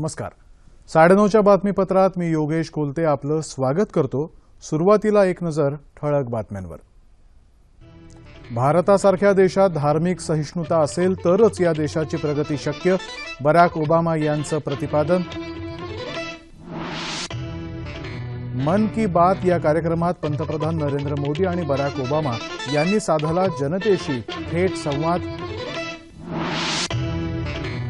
नमस्कार. साडेनऊच्या बातमीपत्रात मी योगेश कोलते आपलं स्वागत करतो सुरुवातीला एक नजर ठळक बातम्यांवर. भारतासारख्या देशात धार्मिक सहिष्णुता असेल तरच या देशाची प्रगती शक्य बराक ओबामा यांचं प्रतिपादन. मन की बात या कार्यक्रमात पंतप्रधान नरेंद्र मोदी आणि बराक ओबामा यांनी साधला जनतेशी थेट संवाद.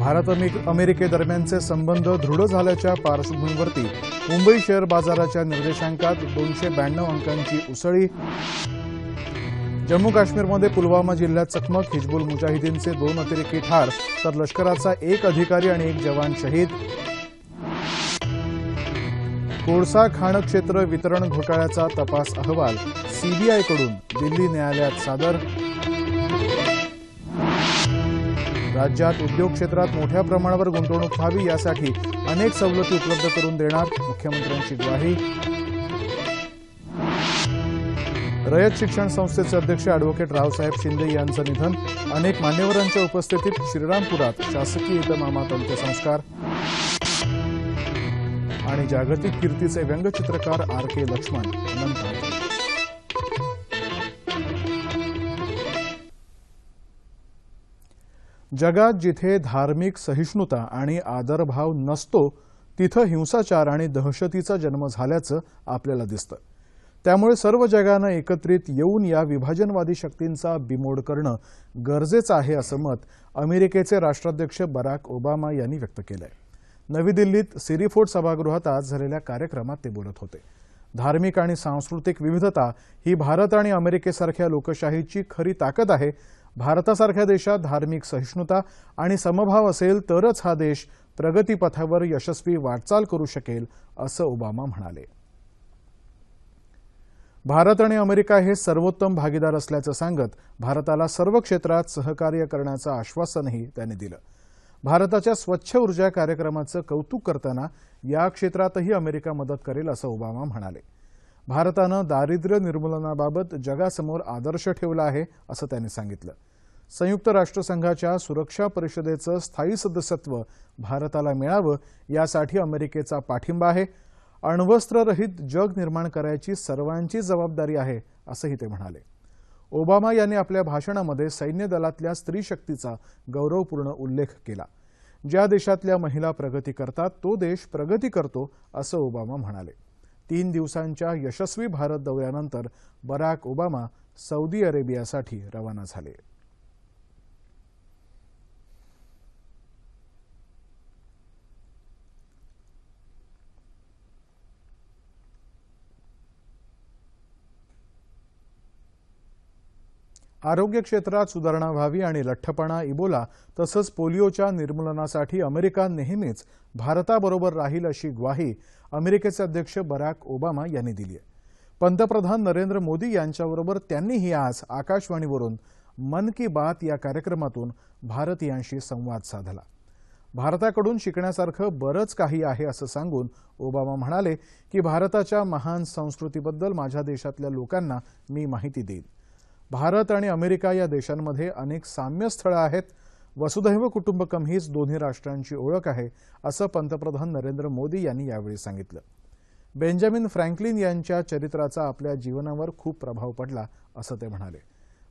भारत अमेरिकेदरम्यानचे संबंध दृढ झाल्याच्या पार्श्वभूमीवरती मुंबई शेअर बाजाराच्या निर्देशांकात दोनशे ब्याण्णव अंकांची उसळी. जम्मू काश्मीरमध्ये पुलवामा जिल्ह्यात चकमक हिजबुल मुजाहिदीनचे दोन अतिरेकी ठार तर लष्कराचा एक अधिकारी आणि एक जवान शहीद. कोळसा खाण क्षेत्र वितरण घोटाळ्याचा तपास अहवाल सीबीआयकडून दिल्ली न्यायालयात सादर राज्यात उद्योग क्षेत्रात मोठ्या प्रमाणावर गुंतवणूक व्हावी यासाठी अनेक सवलती उपलब्ध करून देणार मुख्यमंत्र्यांची ग्वाही. रयत शिक्षण संस्थेचे अध्यक्ष अॅडव्होकेट रावसाहेब शिंदे यांचं निधन अनेक मान्यवरांच्या उपस्थितीत श्रीरामपुरात शासकीय इतमामात अंत्यसंस्कार आणि जागतिक कीर्तीचे व्यंगचित्रकार आर के लक्ष्मण अनंत. जगात जिथे धार्मिक सहिष्णुता आणि आदरभाव नसतो तिथं हिंसाचार आणि दहशतीचा जन्म झाल्याचं आपल्याला दिसतं. त्यामुळे सर्व जगानं एकत्रित येऊन या विभाजनवादी शक्तींचा बिमोड करणं गरजेचं आहे असं मत अमेरिकेचे राष्ट्राध्यक्ष बराक ओबामा यांनी व्यक्त केलंय. नवी दिल्लीत सिरीफोर्ट सभागृहात आज झालेल्या कार्यक्रमात ते बोलत होते. धार्मिक आणि सांस्कृतिक विविधता ही भारत आणि अमेरिकेसारख्या लोकशाहीची खरी ताकद आहे भारतासारख्या देशात धार्मिक सहिष्णुता आणि समभाव असेल तरच हा देश प्रगतीपथावर यशस्वी वाटचाल करू शकेल असं ओबामा म्हणाले. भारत आणि अमेरिका हे सर्वोत्तम भागीदार असल्याचं सांगत भारताला सर्व क्षेत्रात सहकार्य करण्याचं आश्वासनही त्यांनी दिलं. भारताच्या स्वच्छ ऊर्जा कार्यक्रमाचं कौतुक करताना या क्षेत्रातही अमेरिका मदत करेल असं ओबामा म्हणाले. भारतानं दारिद्र्य निर्मूलनाबाबत जगासमोर आदर्श ठेवला आहे असं त्यांनी सांगितलं. संयुक्त राष्ट्रसंघाच्या सुरक्षा परिषदेचं स्थायी सदस्यत्व भारताला मिळावं यासाठी अमेरिकेचा पाठिंबा आहे. अण्वस्त्ररहित जग निर्माण करायची सर्वांची जबाबदारी आहे असंही ते म्हणाले. ओबामा यांनी आपल्या भाषणामध्ये सैन्य दलातल्या स्त्री शक्तीचा गौरवपूर्ण उल्लेख केला. ज्या देशातल्या महिला प्रगती करतात तो देश प्रगती करतो असं ओबामा म्हणाले. तीन दिवसांच्या यशस्वी भारत दौऱ्यानंतर बराक ओबामा सौदी अरेबियासाठी रवाना झाले. आरोग्य क्षेत्रात सुधारणा व्हावी आणि लठ्ठपणा इबोला तसंच पोलिओच्या निर्मूलनासाठी अमेरिका नेहमीच भारताबरोबर राहील अशी ग्वाही अमेरिकेचे अध्यक्ष बराक ओबामा यांनी दिली आहे. पंतप्रधान नरेंद्र मोदी यांच्याबरोबर त्यांनीही आज आकाशवाणीवरून मन की बात या कार्यक्रमातून भारतीयांशी संवाद साधला. भारताकडून शिकण्यासारखं बरंच काही आहे असं सांगून ओबामा म्हणाले की भारताच्या महान संस्कृतीबद्दल माझ्या देशातल्या लोकांना मी माहिती देईन. भारत आणि अमेरिका या देशांमध्ये अनेक साम्य स्थळं आहेत. वसुधैव कुटुंबकम हीच दोन्ही राष्ट्रांची ओळख आहे असं पंतप्रधान नरेंद्र मोदी यांनी यावेळी सांगितलं. बेंजामिन फ्रँकलिन यांच्या चरित्राचा आपल्या जीवनावर खूप प्रभाव पडला असं ते म्हणाले.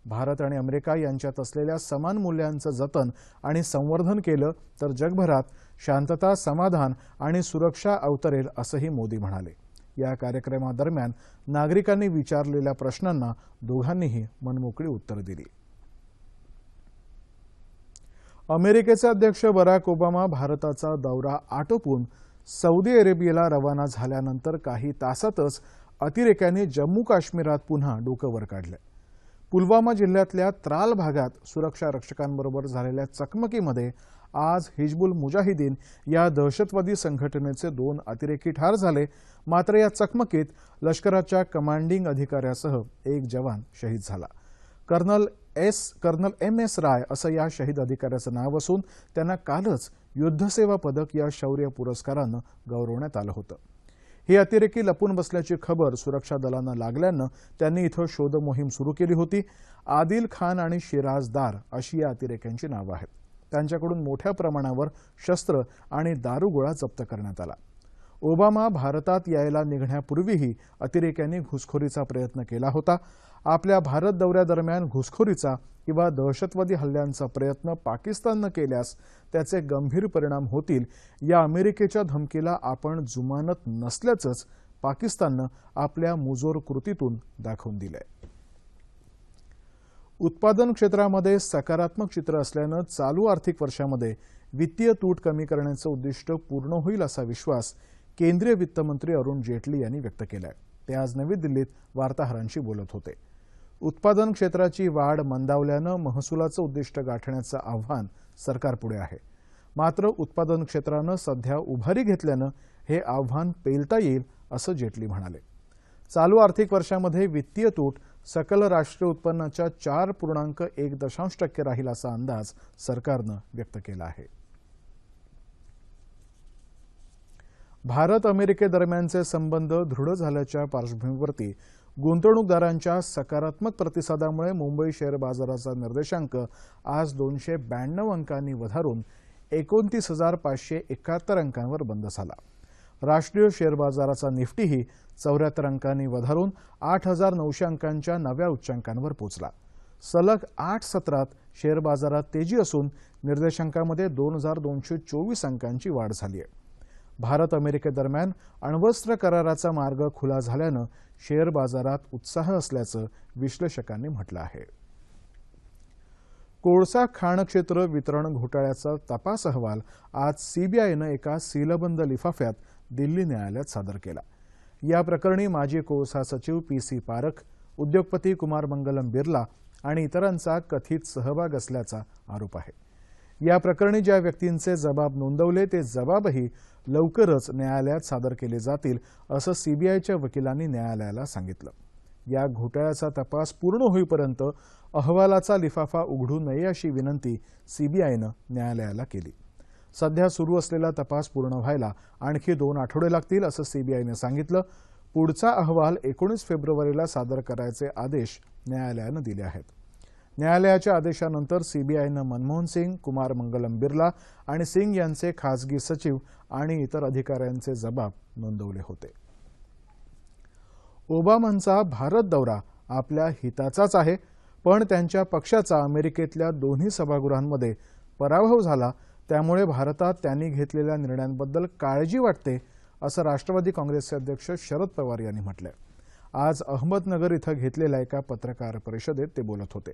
भारत आणि अमेरिका यांच्यात असलेल्या समान मूल्यांचं जतन आणि संवर्धन केलं तर जगभरात शांतता समाधान आणि सुरक्षा अवतरेल असंही मोदी म्हणाले. या कार्यक्रमादरम्यान नागरिकांनी विचारलेल्या प्रश्नांना दोघांनीही मनमोकळी उत्तर दिली. अमेरिकेचे अध्यक्ष बराक ओबामा भारताचा दौरा आटोपून सौदी अरेबियाला रवाना झाल्यानंतर काही तासातच अतिरेक्यांनी जम्मू काश्मीरात पुन्हा डोकं वर काढलं. पुलवामा जिल्ह्यातल्या त्राल भागात सुरक्षा रक्षकांबरोबर झालेल्या चकमकीमध्ये आज हिजबुल मुजाहिदीन या दहशतवादी संघटनेचे दोन अतिरेकी ठार झाले. मात्र या चकमकीत लष्कराच्या कमांडिंग अधिकाऱ्यासह एक जवान शहीद झाला. Colonel S colonel M S Rai असं या शहीद अधिकाऱ्याचं नाव असून त्यांना कालच युद्धसेवा पदक या शौर्य पुरस्कारानं गौरवण्यात आलं होतं. हे अतिरेकी लपून बसल्याची खबर सुरक्षा दलांना लागल्यानं त्यांनी इथं शोधमोहीम सुरू केली होती. आदिल खान आणि शिराज दार अशी या अतिरेक्यांची नावं आहेत. त्यांच्याकडून मोठ्या प्रमाणावर शस्त्र आणि दारुगोळा जप्त करण्यात आला. ओबामा भारतात यायला निघण्यापूर्वीही अतिरेक्यांनी घुसखोरीचा प्रयत्न केला होता. आपल्या भारत दौऱ्यादरम्यान घुसखोरीचा किंवा दहशतवादी हल्ल्यांचा प्रयत्न पाकिस्ताननं केल्यास त्याचे गंभीर परिणाम होतील या अमेरिकेच्या धमकीला आपण जुमानत नसल्याचंच पाकिस्ताननं आपल्या मुजोर कृतीतून दाखवून दिलंय. उत्पादन क्षेत्रामध्ये सकारात्मक चित्र असल्यानं चालू आर्थिक वर्षामध्ये वित्तीय तूट कमी करण्याचं उद्दिष्ट पूर्ण होईल असा विश्वास केंद्रीय वित्तमंत्री अरुण जेटली यांनी व्यक्त केलाय. ते आज नवी दिल्लीत वार्ताहरांशी बोलत होते. उत्पादन क्षेत्राची वाढ मंदावल्यानं महसुलाचं उद्दिष्ट गाठण्याचं आव्हान सरकारपुढे आहे. मात्र उत्पादन क्षेत्रानं सध्या उभारी घेतल्यानं हे आव्हान पेलता येईल असं जेटली म्हणाले. चालू आर्थिक वर्षामध्ये वित्तीय तूट सकल राष्ट्रीय उत्पन्नाच्या चार पूर्णांक एक दशांश टक्के राहील असा अंदाज सरकारनं व्यक्त केला आहे. भारत अमेरिकेदरम्यानचे संबंध दृढ झाल्याच्या पार्श्वभूमीवरती गुंतवणूकदारांच्या सकारात्मक प्रतिसादामुळे मुंबई शेअर बाजाराचा निर्देशांक आज दोनशे ब्याण्णव अंकांनी वधारून एकोणतीस हजार पाचशे एकाहत्तर अंकांवर बंद झाला. राष्ट्रीय शेअर बाजाराचा निफ्टीही चौऱ्याहत्तर अंकांनी वधारून आठ हजार नऊशे अंकांच्या नव्या उच्चांकांवर पोचला. सलग आठ सत्रात शेअर बाजारात तेजी असून निर्देशांकामध्ये दोन हजार दोनशे चोवीस अंकांची वाढ झाली आहे भारत अमेरिकेदरम्यान अण्वस्त्र कराराचा मार्ग खुला झाल्यानं शेअर बाजारात उत्साह असल्याचं विश्लेषकांनी म्हटलं आहे. कोळसा खाण क्षेत्र वितरण घोटाळ्याचा तपास अहवाल आज सीबीआयनं एका सीलबंद लिफाफ्यात दिल्ली न्यायालयात सादर केला. या प्रकरणी माजी कोळसा सचिव पी सी पारख उद्योगपती कुमार मंगलम बिर्ला आणि इतरांचा कथित सहभाग असल्याचा आरोप आहे. या प्रकरणी ज्या व्यक्तींचे जबाब नोंदवले ते जबाबही लवकरच न्यायालयात सादर केले जातील असं सीबीआयच्या वकिलांनी न्यायालयाला सांगितलं. या घोटाळ्याचा तपास पूर्ण होईपर्यंत अहवालाचा लिफाफा उघडू नये अशी विनंती सीबीआयनं न्यायालयाला केली. सध्या सुरू असलेला तपास पूर्ण व्हायला आणखी दोन आठवडे लागतील असं सीबीआयनं सांगितलं. पुढचा अहवाल एकोणीस फेब्रुवारीला सादर करायचे आदेश न्यायालयानं दिले आहेत. न्यायालयाच्या आदेशानंतर सीबीआयनं मनमोहन सिंग कुमार मंगलम बिर्ला आणि सिंग यांचे खासगी सचिव आणि इतर अधिकाऱ्यांचे जबाब नोंदवले होते. ओबामांचा भारत दौरा आपल्या हिताचाच आहे पण त्यांच्या पक्षाचा अमेरिकेतल्या दोन्ही सभागृहांमध्ये पराभव झाला त्यामुळे भारतात त्यांनी घेतलेल्या निर्णयांबद्दल काळजी वाटते असं राष्ट्रवादी काँग्रेसचे अध्यक्ष शरद पवार यांनी म्हटलंय. आज अहमदनगर इथं घेतलेल्या एका पत्रकार परिषदेत ते बोलत होते.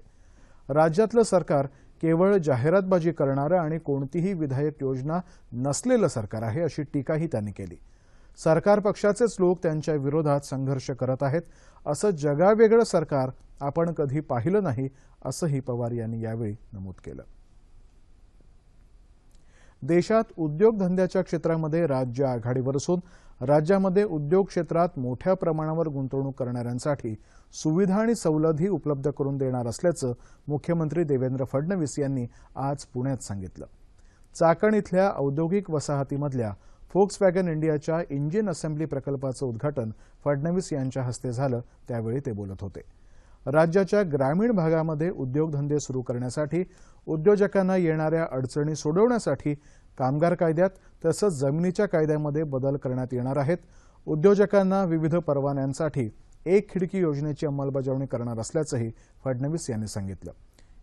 राज्यातलं सरकार केवळ जाहिरातबाजी करणारं आणि कोणतीही विधायक योजना नसलेलं सरकार आहे अशी टीकाही त्यांनी केली. सरकार पक्षाचेच लोक त्यांच्या विरोधात संघर्ष करत आहेत असं जगावेगळं सरकार आपण कधी पाहिलं नाही असंही पवार यांनी यावेळी नमूद केलं. देशात उद्योगधंद्याच्या क्षेत्रामध्ये राज्य आघाडीवर असून राज्यामध्ये उद्योग क्षेत्रात मोठ्या प्रमाणावर गुंतवणूक करणाऱ्यांसाठी सुविधा आणि सवलतही उपलब्ध करून देणार असल्याचं मुख्यमंत्री देवेंद्र फडणवीस यांनी आज पुण्यात सांगितलं. चाकण इथल्या औद्योगिक वसाहतीमधल्या फोक्स वॅगन इंडियाच्या इंजिन असेंब्ली प्रकल्पाचं उद्घाटन फडणवीस यांच्या हस्ते झालं त्यावेळी ते बोलत होते. राज्याच्या ग्रामीण भागामध्ये उद्योगधंदे सुरू करण्यासाठी उद्योजकांना येणाऱ्या अडचणी सोडवण्यासाठी कामगार कायद्यात तसंच जमिनीच्या कायद्यामध्ये बदल करण्यात येणार आहेत. उद्योजकांना विविध परवान्यांसाठी एक खिडकी योजनेची अंमलबजावणी करणार असल्याचंही फडणवीस यांनी सांगितलं.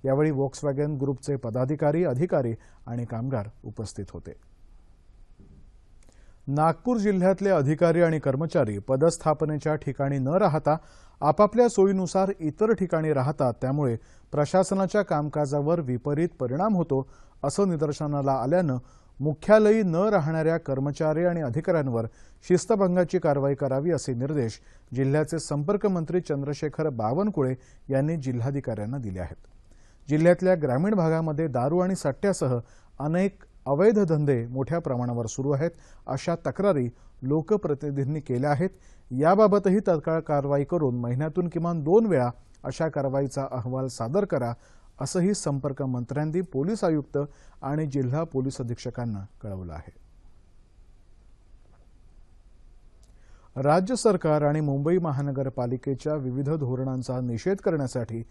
यावेळी वॉक्सवॅगन ग्रुपचे पदाधिकारी अधिकारी आणि कामगार उपस्थित होते. नागपूर जिल्ह्यातले अधिकारी आणि कर्मचारी पदस्थापनेच्या ठिकाणी न राहता आपापल्या सोयीनुसार इतर ठिकाणी राहतात. त्यामुळे प्रशासनाच्या कामकाजावर विपरीत परिणाम होतो असं निदर्शनाला आल्यानं मुख्यालयी न राहणाऱ्या कर्मचारी आणि अधिकाऱ्यांवर शिस्तभंगाची कारवाई करावी असे निर्देश जिल्ह्याचे संपर्कमंत्री चंद्रशेखर बावनकुळे यांनी जिल्हाधिकाऱ्यांना दिले आहेत. जिल्ह्यातल्या ग्रामीण भागामध्ये दारू आणि सट्ट्यासह अनेक अवैध धंदे मोठ्या प्रमाणावर सुरू आहेत. अशा तक्रारी लोकप्रतिनिधींनी केल्या आहेत. याबाबतही तत्काळ कारवाई करून महिन्यातून किमान दोन वेळा अशा कारवाईचा अहवाल सादर करा असंही संपर्क मंत्र्यांनी पोलीस आयुक्त आणि जिल्हा पोलीस अधीक्षकांना कळवलं आहे. राज्य सरकार आणि मुंबई महानगरपालिकेच्या विविध धोरणांचा निषेध करण्यासाठी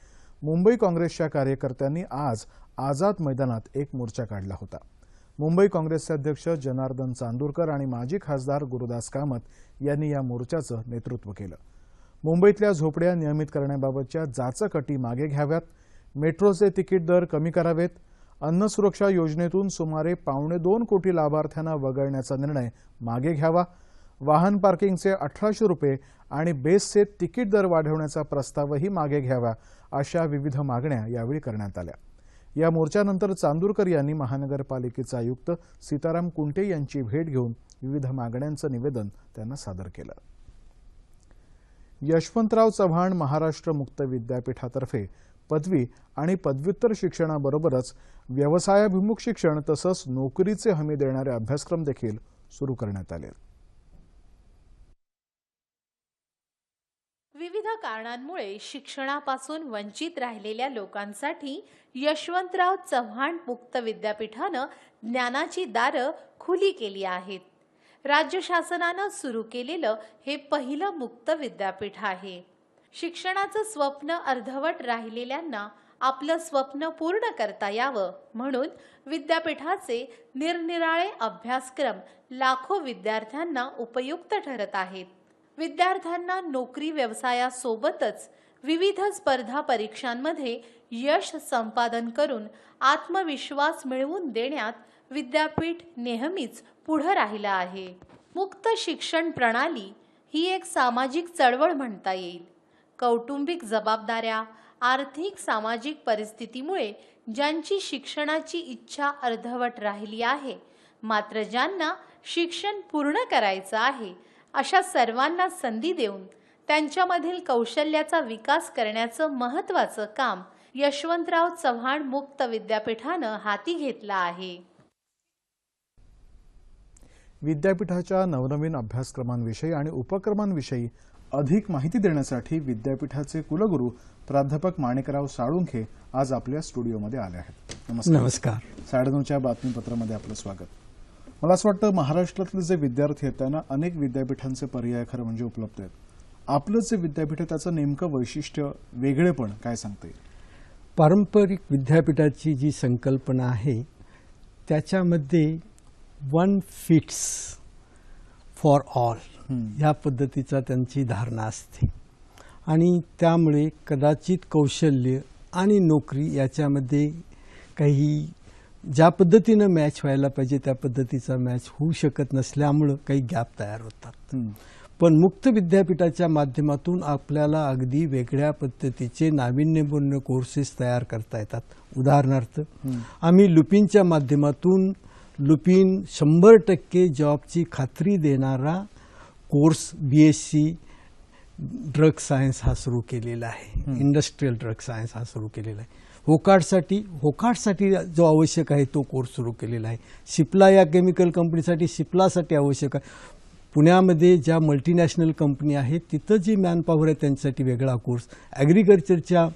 मुंबई काँग्रेसच्या कार्यकर्त्यांनी आज आझाद मैदानात एक मोर्चा काढला होता. मुंबई काँग्रेसचे अध्यक्ष जनार्दन चांदूरकर आणि माजी खासदार गुरुदास कामत यांनी या मोर्चाचं नेतृत्व केलं. मुंबईतल्या झोपड्या नियमित करण्याबाबतच्या जाचक अटी मागे घ्याव्यात मेट्रोचे तिकीट दर कमी करावेत अन्न सुरक्षा योजनेतून सुमारे पावणे दोन कोटी लाभार्थ्यांना वगळण्याचा निर्णय मागे घ्यावा वाहन पार्किंगचे अठराशे रुपये आणि बेसचे तिकीट दर वाढवण्याचा प्रस्तावही मागे घ्यावा अशा विविध मागण्या यावेळी करण्यात आल्या. या मोर्चानंतर चांदूरकर यांनी महानगरपालिकेचा आयुक्त सीताराम कुंटे यांची भेट घेऊन विविध मागण्यांचं निवेदन त्यांना सादर केलं. यशवंतराव चव्हाण महाराष्ट्र मुक्त विद्यापीठातर्फे पदवी आणि पदव्युत्तर शिक्षणाबरोबरच व्यवसायाभिमुख शिक्षण तसंच नोकरीचे हमी देणारे अभ्यासक्रम देखील सुरू करण्यात आले. विविध कारणांमुळे शिक्षणापासून वंचित राहिलेल्या लोकांसाठी यशवंतराव चव्हाण मुक्त विद्यापीठानं ज्ञानाची दारं खुली केली आहेत. राज्य शासनानं सुरू केलेलं हे पहिलं मुक्त विद्यापीठ आहे. शिक्षणाचं स्वप्न अर्धवट राहिलेल्यांना आपलं स्वप्न पूर्ण करता यावं म्हणून विद्यापीठाचे निरनिराळे अभ्यासक्रम लाखो विद्यार्थ्यांना उपयुक्त ठरत आहेत. विद्यार्थ्यांना नोकरी व्यवसायासोबतच विविध स्पर्धा परीक्षांमध्ये यश संपादन करून आत्मविश्वास मिळवून देण्यात विद्यापीठ नेहमीच पुढं राहिलं आहे. मुक्त शिक्षण प्रणाली ही एक सामाजिक चळवळ म्हणता येईल. कौटुंबिक जबाबदाऱ्या आर्थिक सामाजिक परिस्थितीमुळे ज्यांची शिक्षणाची इच्छा अर्धवट राहिली आहे मात्र ज्यांना शिक्षण पूर्ण करायचं आहे अशा सर्वांना संधी देऊन त्यांच्यामधील कौशल्याचा विकास करण्याचं महत्त्वाचं काम यशवंतराव चव्हाण मुक्त विद्यापीठानं हाती घेतलं आहे. विद्यापीठाच्या नवनवीन अभ्यासक्रमांविषयी आणि उपक्रमांविषयी अधिक माहिती देण्यासाठी विद्यापीठाचे कुलगुरू प्राध्यापक माणिकराव साळुंखे आज आपल्या स्टुडिओमध्ये आले आहेत. नमस्कार. नमस्कार. साडेनऊच्या बातमीपत्रामध्ये आपलं स्वागत. मला असं वाटतं महाराष्ट्रातले जे विद्यार्थी आहेत त्यांना अनेक विद्यापीठांचे पर्याय खरं म्हणजे उपलब्ध आहेत. आपलं जे विद्यापीठ आहे त्याचं नेमकं वैशिष्ट्य वेगळेपण काय सांगता येईल पारंपरिक विद्यापीठाची जी संकल्पना आहे त्याच्यामध्ये वन फिट्स फॉर ऑल. ह्या पद्धतीचा त्यांची धारणा असते आणि त्यामुळे कदाचित कौशल्य आणि नोकरी याच्यामध्ये काही ज्या पद्धतीनं मॅच व्हायला पाहिजे त्या पद्धतीचा मॅच होऊ शकत नसल्यामुळं काही गॅप तयार होतात. पण मुक्त विद्यापीठाच्या माध्यमातून आपल्याला अगदी वेगळ्या पद्धतीचे नाविन्यपूर्ण कोर्सेस तयार करता येतात. उदाहरणार्थ. आम्ही लुपिनच्या माध्यमातून लुपिन शंभर टक्के जॉबची खात्री देणारा course B S C drug science हा सुरू केलेला आहे. इंडस्ट्रीयल ड्रग सायन्स हा सुरू केलेला आहे. होकार्डसाठी होकार्डसाठी जो आवश्यक आहे तो कोर्स सुरू केलेला आहे. सिप्ला या केमिकल कंपनीसाठी सिप्लासाठी आवश्यक आहे. पुण्यामध्ये ज्या मल्टीनॅशनल कंपनी आहेत तिथं जी मॅनपॉवर आहे त्यांच्यासाठी वेगळा कोर्स ॲग्रिकल्चरच्या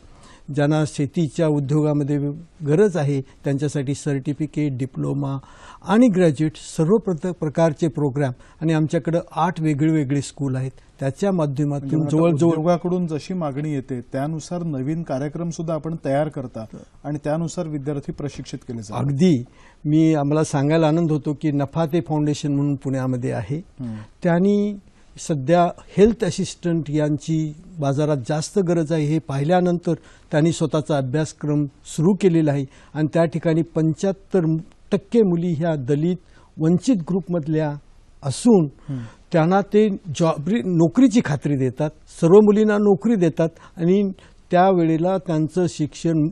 ज्यांना शेतीच्या उद्योगामध्ये गरज आहे त्यांच्यासाठी सर्टिफिकेट डिप्लोमा आणि ग्रॅज्युएट सर्व प्रत प्रकारचे प्रोग्राम आणि आमच्याकडं आठ वेगळे वेगळे स्कूल आहेत. त्याच्या म्हणजे माध्यमातून आता जवळजवळ जशी मागणी येते त्यानुसार नवीन कार्यक्रम सुद्धा आपण तयार करता आणि त्यानुसार विद्यार्थी प्रशिक्षित केले जातात. अगदी. मी आम्हाला सांगायला आनंद होतो की नफाते फाउंडेशन म्हणून पुण्यामध्ये आहे. त्यांनी सध्या हेल्थ असिस्टंट यांची बाजारात जास्त गरज आहे. हे पाहिल्यानंतर त्यांनी स्वतःचा अभ्यासक्रम सुरू केलेला आहे. आणि त्या ठिकाणी पंच्याहत्तर टक्के मुली ह्या दलित वंचित ग्रुपमधल्या असून त्यांना ते जॉब नोकरीची खात्री देतात. सर्व मुलींना नोकरी देतात. आणि त्यावेळेला त्यांचं शिक्षण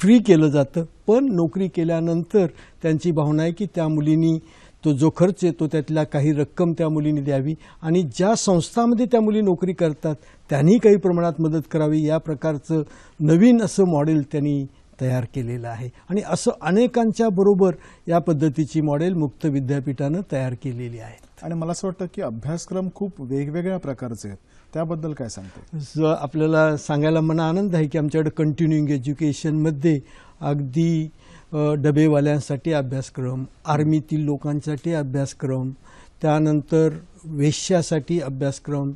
फ्री केलं जातं. पण नोकरी केल्यानंतर त्यांची भावना आहे की त्या मुलींनी तो जो खर्च येतो त्यातल्या काही रक्कम त्या मुलींनी द्यावी आणि ज्या संस्थांमध्ये त्या मुली नोकरी करतात त्यांनी काही प्रमाणात मदत करावी या प्रकारचं नवीन असं मॉडेल त्यांनी तयार केलेलं आहे. आणि असं अनेकांच्या बरोबर या पद्धतीची मॉडेल मुक्त विद्यापीठानं तयार केलेली आहेत आणि मला असं वाटतं की अभ्यासक्रम खूप वेगवेगळ्या प्रकारचे आहेत. त्याबद्दल काय सांगते? ज- आपल्याला सांगायला मना आनंद आहे की आमच्याकडे कंटिन्युइंग एज्युकेशनमध्ये अगदी डबेवाल्यांसाठी अभ्यासक्रम आर्मीतील लोकांसाठी अभ्यासक्रम त्यानंतर वेश्यासाठी अभ्यासक्रम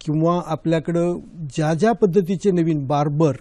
किंवा आपल्याकडं ज्या ज्या पद्धतीचे नवीन बार्बर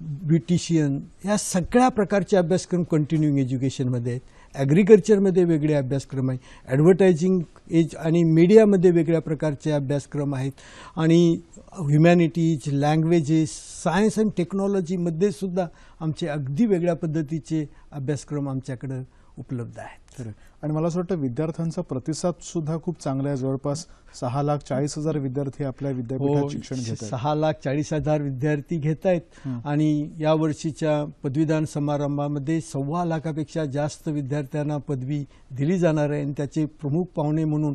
ब्युटिशियन या सगळ्या प्रकारचे अभ्यासक्रम कंटिन्युइंग एज्युकेशनमध्ये आहेत. ॲग्रिकल्चरमध्ये वेगळे अभ्यासक्रम आहे ॲडव्हर्टायझिंग एज आणि मीडियामध्ये वेगळ्या प्रकारचे अभ्यासक्रम आहेत आणि ह्युमॅनिटीज लँग्वेजेस सायन्स अँड टेक्नॉलॉजीमध्ये सुद्धा आमचे अगदी वेगळ्या पद्धतीचे अभ्यासक्रम आमच्याकडं उपलब्ध आहेत खरं. आणि मला असं वाटतं विद्यार्थ्यांचा प्रतिसाद सुद्धा खूप चांगला आहे. जवळपास सहा लाख चाळीस हजार विद्यार्थी आपल्या विद्यापीठात हो शिक्षण घेत सहा लाख चाळीस हजार विद्यार्थी घेत आहेत. आणि या वर्षीच्या पदवीदान समारंभामध्ये सव्वा लाखापेक्षा जास्त विद्यार्थ्यांना पदवी दिली जाणार आहे. आणि त्याचे प्रमुख पाहुणे म्हणून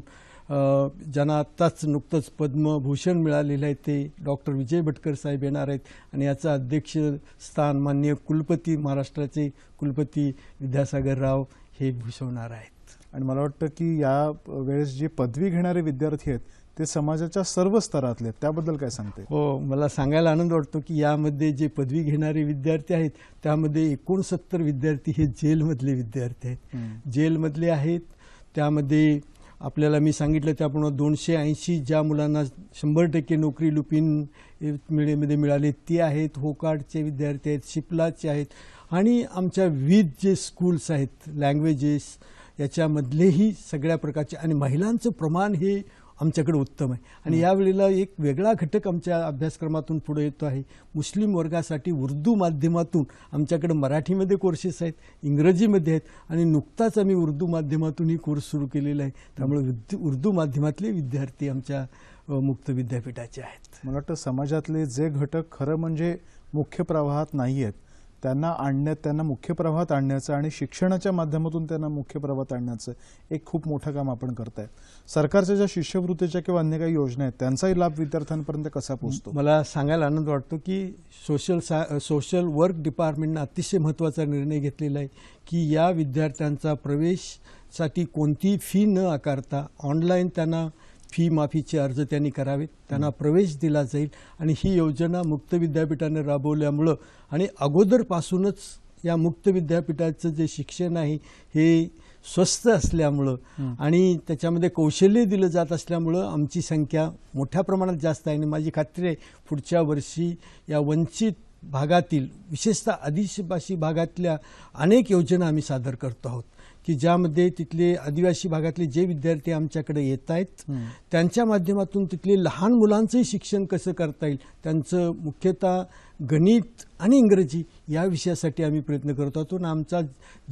ज्यांना आत्ताच नुकतंच पद्मभूषण मिळालेलं आहे ते डॉक्टर विजय भटकर साहेब येणार आहेत. आणि याचं अध्यक्षस्थान माननीय कुलपती महाराष्ट्राचे कुलपती विद्यासागर राव हे भूषवणार आहेत. आणि मला वाटतं की या वेळेस जे पदवी घेणारे विद्यार्थी आहेत ते समाजाच्या सर्व स्तरातले आहेत. त्याबद्दल काय सांगते हो मला सांगायला आनंद वाटतो की यामध्ये जे पदवी घेणारे विद्यार्थी आहेत त्यामध्ये एकोणसत्तर विद्यार्थी हे जेलमधले विद्यार्थी आहेत. जेलमधले आहेत त्यामध्ये आपल्याला मी सांगितलं त्याप्रमाणे दोनशे ऐंशी ज्या मुलांना शंभर टक्के नोकरी लुपिन मिळेमध्ये मिळाली ती आहेत होकार्डचे विद्यार्थी आहेत शिपलाचे आहेत. आणि आमच्या विविध जे स्कूल्स आहेत लँग्वेजेस याच्यामधलेही सगळ्या प्रकारचे आणि महिलांचं प्रमाण हे आमच्याकडे उत्तम आहे. आणि यावेळेला एक वेगळा घटक आमच्या अभ्यासक्रमातून पुढे येतो आहे. मुस्लिम वर्गासाठी उर्दू माध्यमातून आमच्याकडे मराठीमध्ये कोर्सेस आहेत इंग्रजीमध्ये आहेत आणि नुकताच आम्ही उर्दू माध्यमातून ही कोर्स सुरू केलेला आहे. त्यामुळे उर्दू माध्यमातले विद्यार्थी आमच्या मुक्त विद्यापीठाचे आहेत. मला वाटतं समाजातले जे घटक खरं म्हणजे मुख्य प्रवाहात नाही आहेत त्यांना आणण्यात त्यांना मुख्य प्रवाहात आणण्याचं आणि शिक्षणाच्या माध्यमातून त्यांना मुख्य प्रवाहात आणण्याचं एक खूप मोठं काम आपण करताय सरकारच्या ज्या शिष्यवृत्तीच्या किंवा अन्य काही योजना आहेत त्यांचाही लाभ विद्यार्थ्यांपर्यंत कसा पोहोचतो? मला सांगायला आनंद वाटतो की सोशल सा सोशल वर्क डिपार्टमेंटनं अतिशय महत्त्वाचा निर्णय घेतलेला आहे की या विद्यार्थ्यांचा प्रवेशसाठी कोणतीही फी न आकारता ऑनलाईन त्यांना फी माफीचे अर्ज त्यांनी करावेत. त्यांना प्रवेश दिला जाईल आणि ही योजना मुक्त विद्यापीठाने राबवल्यामुळं आणि अगोदरपासूनच या मुक्त विद्यापीठाचं जे शिक्षण आहे हे स्वस्त असल्यामुळं आणि त्याच्यामध्ये कौशल्य दिलं जात असल्यामुळं आमची संख्या मोठ्या प्रमाणात जास्त आहे. आणि माझी खात्री आहे पुढच्या वर्षी या वंचित भागातील विशेषतः आदिवासी भागातल्या अनेक योजना आम्ही सादर करतो आहोत. की ज्यामध्ये तिथले आदिवासी भागातले जे विद्यार्थी आमच्याकडे येत आहेत त्यांच्या माध्यमातून तिथले लहान मुलांचंही शिक्षण कसं करता येईल त्यांचं मुख्यतः गणित आणि इंग्रजी या विषयासाठी आम्ही प्रयत्न करत आहोत आणि आमचा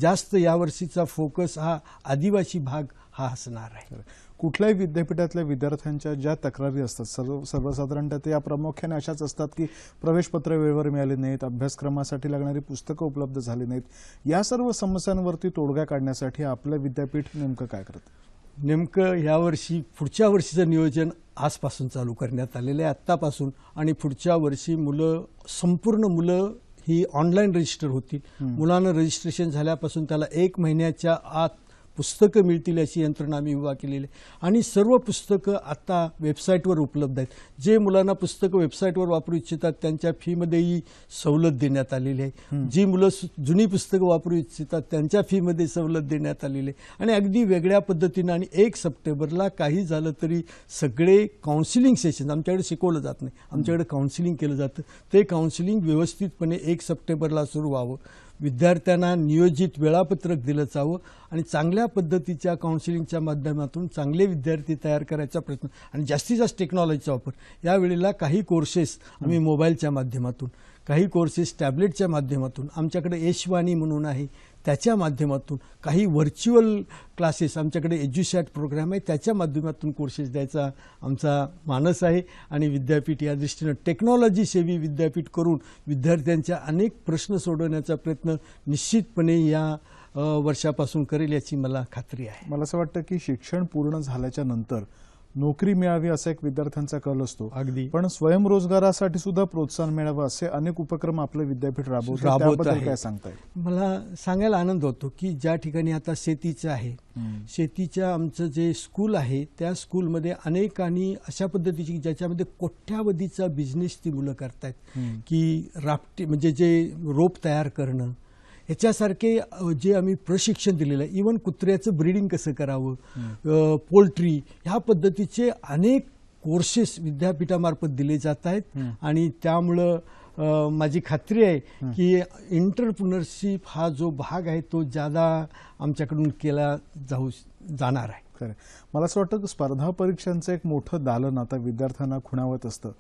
जास्त यावर्षीचा फोकस हा आदिवासी भाग हा असणार आहे. कुठल्याही विद्यापीठातल्या विद्यार्थ्यांच्या ज्या तक्रारी असतात सर्व सर्वसाधारणतः ते या प्रामुख्याने अशाच असतात की प्रवेशपत्र वेळेवर मिळाले नाहीत अभ्यासक्रमासाठी लागणारी पुस्तकं उपलब्ध झाली नाहीत. या सर्व समस्यांवरती तोडगा काढण्यासाठी आपलं विद्यापीठ नेमकं काय करतं? नेमकं यावर्षी पुढच्या वर्षीचं नियोजन आजपासून चालू करण्यात आलेलं आहे. आत्तापासून आणि पुढच्या वर्षी मुलं संपूर्ण मुलं ही ऑनलाईन रजिस्टर होतील मुलांना रजिस्ट्रेशन झाल्यापासून त्याला एक महिन्याच्या आत पुस्तकं मिळतील अशी यंत्रणा आम्ही उभा केलेली आहे. आणि सर्व पुस्तकं आता वेबसाईटवर उपलब्ध आहेत. जे मुलांना पुस्तकं वेबसाईटवर वापरू इच्छितात त्यांच्या फीमध्येही सवलत देण्यात आलेली आहे. जी मुलं जुनी पुस्तकं वापरू इच्छितात त्यांच्या फीमध्ये सवलत देण्यात आलेली आहे. आणि अगदी वेगळ्या पद्धतीनं आणि एक सप्टेंबरला काही झालं तरी सगळे काउन्सिलिंग सेशन आमच्याकडे शिकवलं जात नाही. आमच्याकडे काउन्सिलिंग केलं जातं. ते काउन्सिलिंग व्यवस्थितपणे एक सप्टेंबरला सुरू व्हावं. विद्यार्थ्यांना नियोजित वेळापत्रक दिलं जावं आणि चांगल्या पद्धतीच्या काउन्सिलिंगच्या माध्यमातून चांगले विद्यार्थी तयार करायचा प्रयत्न आणि जास्तीत जास्त टेक्नॉलॉजीचा वापर. यावेळेला काही कोर्सेस आम्ही मोबाईलच्या माध्यमातून काही कोर्सेस टॅबलेटच्या माध्यमातून आमच्याकडे यशवाणी म्हणून आहे त्याच्या माध्यमातून काही व्हर्च्युअल क्लासेस आमच्याकडे एज्युसॅट प्रोग्राम आहे त्याच्या माध्यमातून कोर्सेस द्यायचा आमचा मानस आहे. आणि विद्यापीठ या दृष्टीनं टेक्नॉलॉजी सेवी विद्यापीठ करून विद्यार्थ्यांच्या अनेक प्रश्न सोडवण्याचा प्रयत्न निश्चितपणे या वर्षापासून करेल याची मला खात्री आहे. मला असं वाटतं की शिक्षण पूर्ण झाल्याच्यानंतर नोकरी मिळावी असा एक विद्यार्थ्यांचा कल असतो. अगदी. पण स्वयंरोजगारासाठी सुद्धा प्रोत्साहन मिळावं असे अनेक उपक्रम आपलं विद्यापीठ राबवतं. काय सांगताय? मला सांगायला आनंद होतो की ज्या ठिकाणी आता शेतीचं आहे शेतीच्या आमचं जे स्कूल आहे त्या स्कूलमध्ये अनेकांनी अशा पद्धतीची ज्याच्यामध्ये कोट्यावधीचा बिझनेस ती मुलं करतायत. की राफ्टी म्हणजे जे रोप तयार करणं ह्याच्यासारखे जे आम्ही प्रशिक्षण दिलेलं आहे इवन कुत्र्याचं ब्रीडिंग कसं करावं पोल्ट्री ह्या पद्धतीचे अनेक कोर्सेस विद्यापीठामार्फत दिले जात आहेत. आणि त्यामुळं माझी खात्री आहे की इंटरप्रिनरशिप हा जो भाग आहे तो ज्यादा आमच्याकडून केला जाऊ जाणार आहे. खरं मला असं वाटतं की स्पर्धा परीक्षांचं एक मोठं दालन आता विद्यार्थ्यांना खुणावत असतं.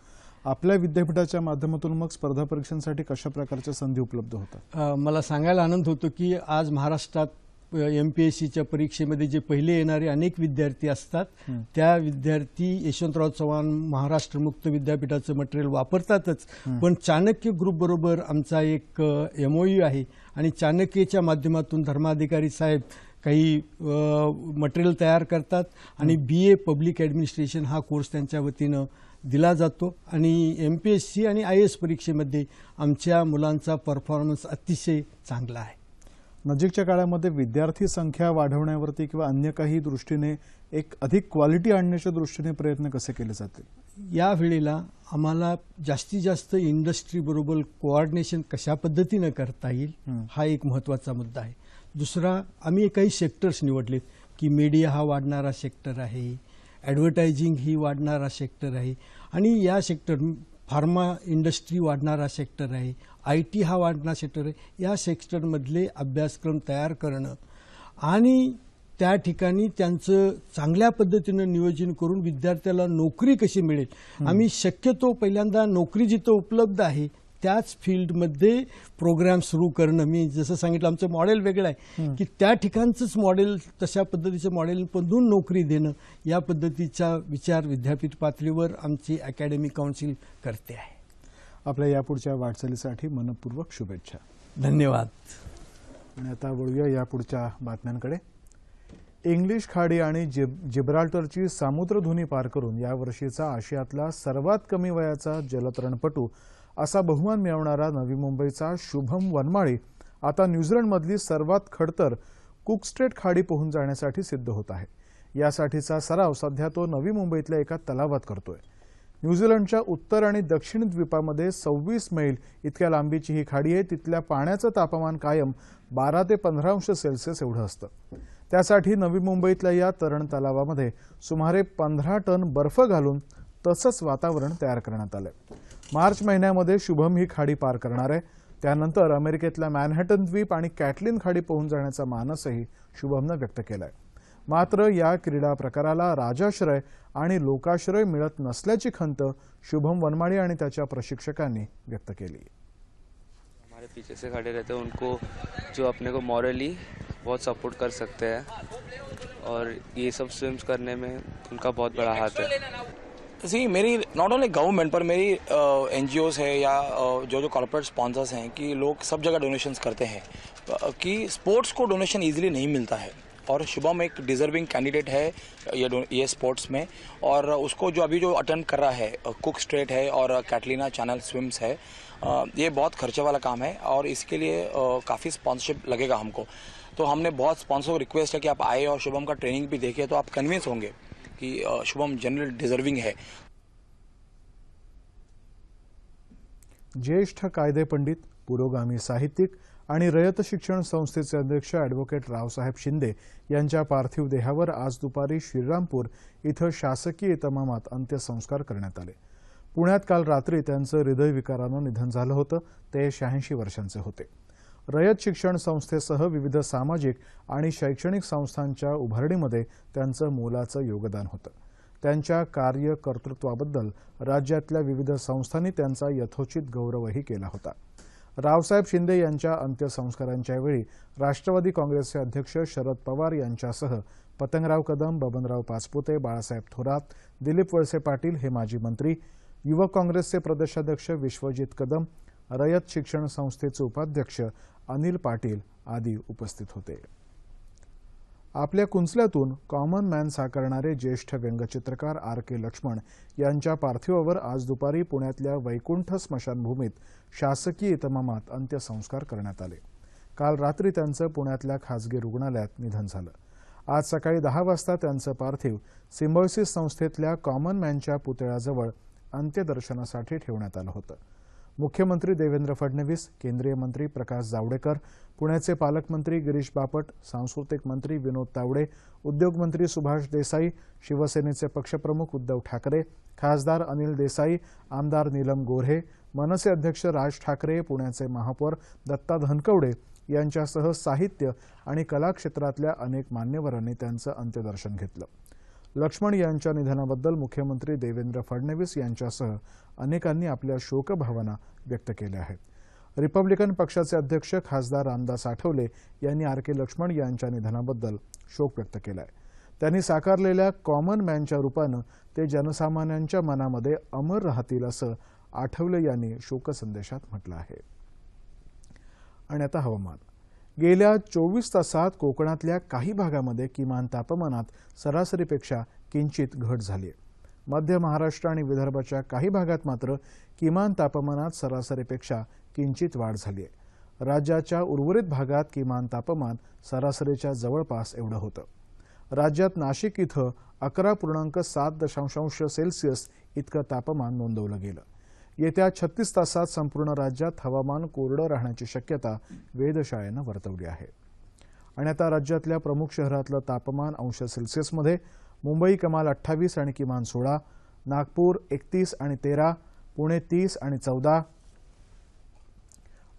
आपल्या विद्यापीठाच्या माध्यमातून मग स्पर्धा परीक्षांसाठी कशा प्रकारच्या संधी उपलब्ध होतात? मला सांगायला आनंद होतो की आज महाराष्ट्रात एम पी एस सीच्या परीक्षेमध्ये जे पहिले येणारे अनेक विद्यार्थी असतात त्या विद्यार्थी यशवंतराव चव्हाण महाराष्ट्र मुक्त विद्यापीठाचं मटेरियल वापरतातच. पण चाणक्य ग्रुप बरोबर आमचा एक एमओयू आहे आणि चाणक्यच्या माध्यमातून धर्माधिकारी साहेब काही मटेरियल तयार करतात आणि बी ए पब्लिक ॲडमिनिस्ट्रेशन हा कोर्स त्यांच्या वतीनं दिला जातो. आणि एम पी एस सी आणि आय एस परीक्षेमध्ये आमच्या मुलांचा परफॉर्मन्स अतिशय चांगला आहे. नजीकच्या काळामध्ये विद्यार्थी संख्या वाढवण्यावरती किंवा अन्य काही दृष्टीने एक अधिक क्वालिटी आणण्याच्या दृष्टीने प्रयत्न कसे केले जातील या वेळेला आम्हाला जास्तीत जास्त इंडस्ट्रीबरोबर कोऑर्डिनेशन कशा पद्धतीनं करता येईल हं. हा एक महत्त्वाचा मुद्दा आहे. दुसरा आम्ही काही सेक्टर्स निवडलेत की मीडिया हा वाढणारा सेक्टर आहे ॲडव्हर्टायझिंग ही वाढणारा सेक्टर आहे. आणि या सेक्टर फार्मा इंडस्ट्री वाढणारा सेक्टर आहे. आय टी हा वाढणारा सेक्टर आहे. या सेक्टरमधले अभ्यासक्रम तयार करणं आणि त्या ठिकाणी त्यांचं चांगल्या पद्धतीनं नियोजन करून विद्यार्थ्याला नोकरी कशी मिळेल? आम्ही शक्यतो पहिल्यांदा नोकरी जिथं उपलब्ध आहे त्याच फील्डमध्ये प्रोग्राम सुरू करणं. मी जसं सांगितलं आमचं मॉडेल वेगळं आहे की त्या ठिकाणचंच मॉडेल तशा पद्धतीचं मॉडेल मधून नोकरी देणं या पद्धतीचा विचार विद्यापीठ पातळीवर आमची अकॅडमी काउन्सिल करते आहे. आपल्या यापुढच्या वाटचालीसाठी मनपूर्वक शुभेच्छा. धन्यवाद. आणि आता वळूया यापुढच्या बातम्यांकडे. इंग्लिश खाडी आणि जिब जिब्राल्टरची सामुद्रधुनी पार करून यावर्षीचा आशियातला सर्वात कमी वयाचा जलतरणपटू असा बहुमान मिळवणारा नवी मुंबईचा शुभम वनमाळी आता न्यूझीलंडमधली सर्वात खडतर कुकस्ट्रेट खाडी पोहून जाण्यासाठी सिद्ध होत आहे. यासाठीचा सराव सध्या तो नवी मुंबईतल्या एका तलावात करतोय. न्यूझीलंडच्या उत्तर आणि दक्षिण द्वीपामध्ये सव्वीस मैल इतक्या लांबीची ही खाडी आहे तिथल्या पाण्याचं तापमान कायम बारा ते पंधरा अंश सेल्सिअस एवढं असतं. त्यासाठी नवी मुंबईतल्या या तरण तलावामध्ये सुमारे पंधरा टन बर्फ घालून तसंच वातावरण तयार करण्यात आलंय. मार्च महिन्यामध्ये शुभम ही खाडी पार करणार आहे. त्यानंतर अमेरिकेतल्या मॅनहॅटन द्वीप आणि कॅटलिन खाडी पोहून जाण्याचा मानसही शुभमनं व्यक्त केलाय. मात्र या क्रीडा प्रकाराला राजाश्रय आणि लोकाश्रय मिळत नसल्याची खंत शुभम वनमाळी आणि त्याच्या प्रशिक्षकांनी व्यक्त केली. हमारे पीछे से खड़े रहते हैं उनको जो अपने को मॉरली बहुत सपोर्ट कर सकते हैं और ये सब स्विम्स करने में उनका बहुत बड़ा हाथ है। सी मेरी नॉट ओनली गवर्नमेंट पर मेरी एन जी है या जो जो कॉर्पोरेट स्पॉन्सर्स हैं कि लोग सब जगह डोनेशंस करते हैं कि स्पोर्ट्स को डोनेशन ईजिली नहीं मिलता है। और शुभम एक डिजर्विंग कैंडिडेट है, ये ये स्पोर्ट्स में। और उसको जो अभी जो अटेम्प्ट कर रहा है कुक स्ट्रेट है और कैटलिना चैनल स्विम्स है ये बहुत खर्चे वाला काम है और इसके लिए काफ़ी स्पॉन्सरशिप लगेगा हमको। तो हमने बहुत स्पॉन्सर को रिक्वेस्ट है कि आप आए और शुभम का ट्रेनिंग भी देखिए तो आप कन्विंस होंगे। कि शुभम जनरल डिजर्विंग है। ज्येष्ठ कायदेपंडित पुरोगामी साहित्यिक आणि रयत शिक्षण संस्थेचे अध्यक्ष अॅडव्होकेट रावसाहेब शिंदे यांच्या पार्थिव देहावर आज दुपारी श्रीरामपूर इथं शासकीय इतमामात अंत्यसंस्कार करण्यात आले. पुण्यात काल रात्री त्यांचं हृदयविकारानं निधन झालं होतं ते शहाऐंशी वर्षांचे होते. रयत शिक्षण संस्थेसह विविध सामाजिक आणि शैक्षणिक संस्थांच्या उभारणीमध्ये त्यांचं मोलाचं योगदान होतं. त्यांच्या कार्य कर्तृत्वाबद्दल राज्यातल्या विविध संस्थांनी त्यांचा यथोचित गौरवही केला होता. रावसाहेब शिंदे यांच्या अंत्यसंस्कारांच्या वेळी राष्ट्रवादी काँग्रेसचे अध्यक्ष शरद पवार यांच्यासह पतंगराव कदम बबनराव पाचपुते बाळासाहेब थोरात दिलीप वळसे पाटील हे माजी मंत्री युवक काँग्रेसचे प्रदेशाध्यक्ष विश्वजित कदम रयत शिक्षण संस्थेचे उपाध्यक्ष अनिल पाटील आदी उपस्थित होते. आपल्या कुंचल्यातून कॉमन मॅन साकारणारे ज्येष्ठ व्यंगचित्रकार आर के लक्ष्मण यांच्या पार्थिवावर आज दुपारी पुण्यातल्या वैकुंठ स्मशानभूमीत शासकीय इतमामात अंत्यसंस्कार करण्यात आले. काल रात्री त्यांचं पुण्यातल्या खासगी रुग्णालयात निधन झालं. आज सकाळी दहा वाजता त्यांचं पार्थिव सिम्बॉयसिस संस्थेतल्या कॉमन मॅनच्या पुतळ्याजवळ अंत्यदर्शनासाठी ठेवण्यात आलं होतं. मुख्यमंत्री देवेंद्र फडणवीस केंद्रीय मंत्री प्रकाश जावडेकर पुण्याचे पालकमंत्री गिरीश बापट सांस्कृतिक मंत्री विनोद तावडे उद्योगमंत्री सुभाष देसाई शिवसेनेचे पक्षप्रमुख उद्धव ठाकरे खासदार अनिल देसाई आमदार नीलम गोऱ्हे मनसे अध्यक्ष राज ठाकरे पुण्याचे महापौर दत्ता धनकवडे यांच्यासह साहित्य आणि कला क्षेत्रातल्या अनेक मान्यवरांनी त्यांचं अंत्यदर्शन घेतलं. लक्ष्मण यांच्या निधनाबद्दल मुख्यमंत्री देवेंद्र फडणवीस यांच्यासह अनेकांनी आपल्या शोकभावना व्यक्त केल्या आहेत. रिपब्लिकन पक्षाचे अध्यक्ष खासदार रामदास आठवले यांनी आर के लक्ष्मण यांच्या निधनाबद्दल शोक व्यक्त केला आहे त्यांनी साकारलेल्या कॉमन मॅनच्या रूपानं ते जनसामान्यांच्या मनामध्ये अमर राहतील असं आठवले यांनी शोकसंदेशात म्हटलं आहे. आणि आता हवामान. गेल्या चोवीस तासात कोकणातल्या काही भागामध्ये किमान तापमानात सरासरीपेक्षा किंचित घट झाली आहे मध्य महाराष्ट्र आणि विदर्भाच्या काही भागात मात्र किमान तापमानात सरासरीपेक्षा किंचित वाढ झाली आहे राज्याच्या उर्वरित भागात किमान तापमान सरासरीच्या जवळपास एवढं होतं. राज्यात नाशिक इथं अकरा पूर्णांक सात दशांशांश सेल्सिअस इतकं तापमान नोंदवलं गेलं. येत्या छत्तीस तासात संपूर्ण राज्यात हवामान कोरडं राहण्याची शक्यता वेधशाळेनं वर्तवली आहे. आणि आता राज्यातल्या प्रमुख शहरातलं तापमान अंश सेल्सिअसमध्ये मुंबई कमाल अठ्ठावीस आणि किमान सोळा नागपूर एकतीस आणि तेरा पुणे तीस आणि चौदा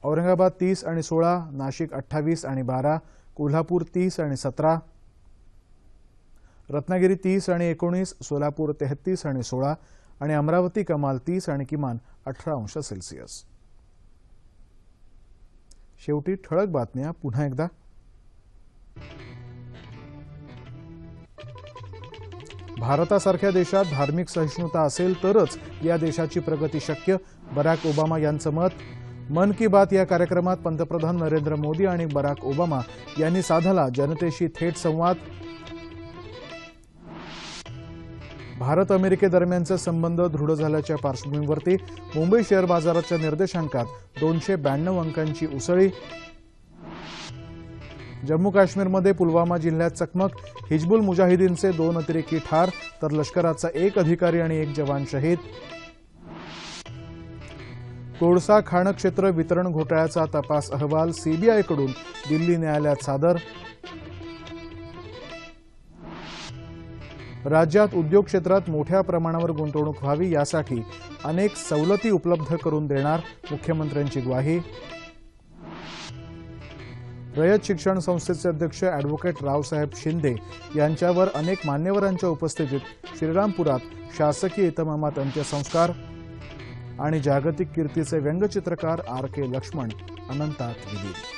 औरंगाबाद तीस आणि सोळा नाशिक अठ्ठावीस आणि बारा कोल्हापूर तीस आणि सतरा रत्नागिरी तीस आणि एकोणीस सोलापूर तेहतीस आणि सोळा आणि अमरावती कमाल तीस आणि किमान अठरा अंश सेल्सिअस. शेवटी ठळक बातम्या पुन्हा एकदा. भारतासारख्या देशात धार्मिक सहिष्णुता असेल तरच या देशाची प्रगती शक्य बराक ओबामा यांचं मत. मन की बात या कार्यक्रमात पंतप्रधान नरेंद्र मोदी आणि बराक ओबामा यांनी साधला जनतेशी थेट संवाद. भारत अमेरिकेदरम्यानचे संबंध दृढ झाल्याच्या पार्श्वभूमीवरती मुंबई शेअर बाजाराच्या निर्देशांकात दोनशे ब्याण्णव अंकांची उसळी. जम्मू काश्मीरमध्ये पुलवामा जिल्ह्यात चकमक. हिजबुल मुजाहिदीनचे दोन अतिरेकी ठार तर लष्कराचा एक अधिकारी आणि एक जवान शहीद. कोळसा खाण क्षेत्र वितरण घोटाळ्याचा तपास अहवाल सीबीआयकडून दिल्ली न्यायालयात सादर. राज्यात उद्योग क्षेत्रात मोठ्या प्रमाणावर गुंतवणूक व्हावी यासाठी अनेक सवलती उपलब्ध करून देणार मुख्यमंत्र्यांची ग्वाही. रयत शिक्षण संस्थेचे अध्यक्ष अॅडव्होकेट रावसाहेब शिंदे यांच्यावर अनेक मान्यवरांच्या उपस्थितीत श्रीरामपुरात शासकीय इतमामात अंत्यसंस्कार आणि जागतिक कीर्तीचे व्यंगचित्रकार आर के लक्ष्मण अनंतात विलीन.